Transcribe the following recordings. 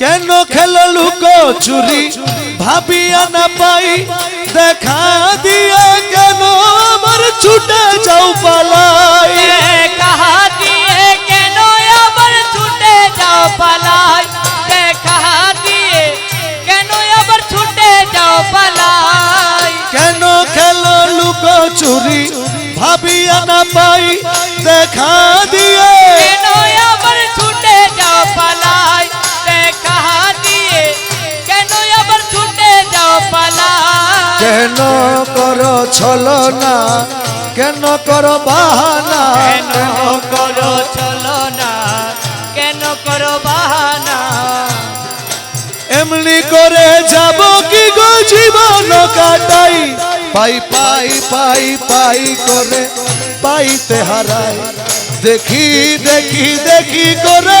কেন খেলো লুকো চুরি? ভাবিয়া না পাই দেখা দিয়া কেন আমার ছুটে যাও পালাই? এ কাহা দিয়ে কেন আবার ছুটে যাও পালাই? দেখা দিয়ে কেন আবার ছুটে যাও পালাই? কেন খেলো লুকো চুরি? ভাবিয়া না পাই দেখা কেন করো ছলো না কেন করো বাহানা? কেন করো চলো না কেন করো বাহানা? এমনি করে যাব কি গো জীবন কাটাই? পাই পাই পাই পাই করে পাইতে হারাই। দেখি দেখি দেখি করে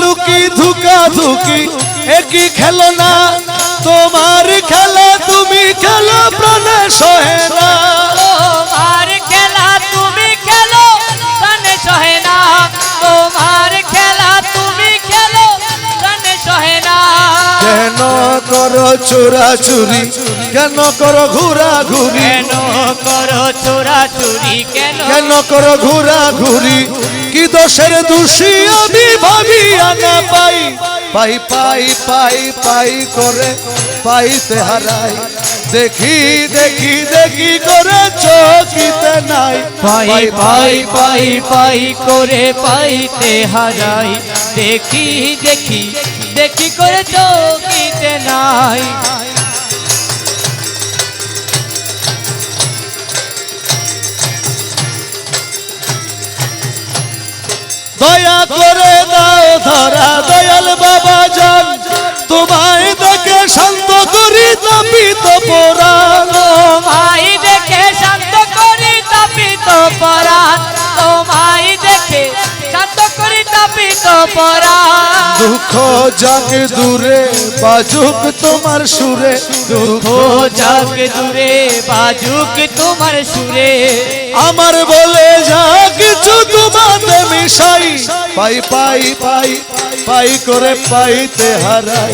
লুকা ধুকা ধুকি একই খেলো না তোমার খেলা তুমি খেলো প্রাণে সহে না। তোমার খেলা তুমি খেলো প্রাণে সহে না। তোমার খেলা তুমি খেলো প্রাণে সহে না। কেন করো চোরা চুরি কেন করো ঘুরা ঘুরি কেন করো চোরা চুরি কেন করো ঘুরা ঘুরি কি দোষের দোষী আমি ভাবি আনা পাই? পাই পাই পাই পাই করে পাইতে হারাই। দেখি দেখি দেখি করে চকিতে নাই। পাই পাই পাই পাই করে পাইতে হারাই। দেখি দেখি দেখি করে চৌকিতে নাই। পরাণ দুঃখ যাক দূরে বাজুক তোমার সুরে। দুঃখ যাক দূরে বাজুক তোমার সুরে। আমার বলে যা কিছু তোমাতে মিশাই। পাই পাই পাই পাই করে পাইতে হারাই।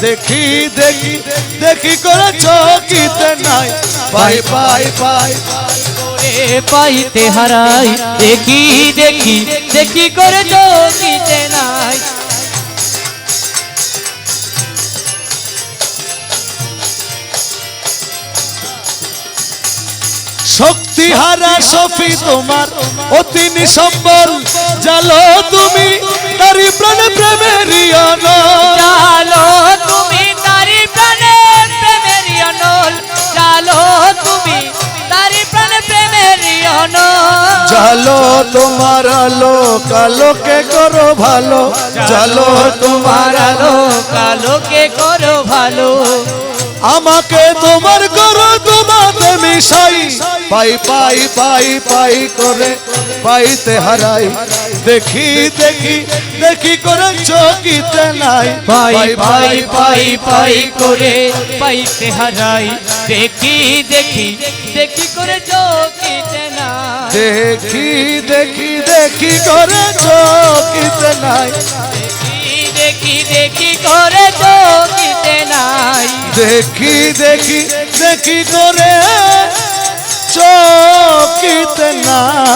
দেখি দেখি দেখি করে চকিতে নাই। পাই পাই পাই পাইতে হারাই। দেখি দেখি দেখি করে চৌকিতে নাই? শক্তি হারা সফি তোমার, অতি নিসম্বল, জালো তুমি তারি প্রাণে প্রেমেরই অনল জালো তোমার আলো কালোকে করো ভালো। জালো তোমার আলো কালোকে করো ভালো। আমাকে তোমার করো তোমাতে মিশাই। পাই পাই পাই পাই করে পাইতে হারাই। দেখি দেখি দেখি করে চকিতে নাই। পাই পাই পাই পাই করে পাইতে হারাই। দেখি দেখি দেখি করে চোখিতে নাই দেখি দেখি দেখি করে চকিতে নাই দেখি দেখি দেখি করে চোখিতে নাই দেখি দেখি দেখি করে চকিতে নাই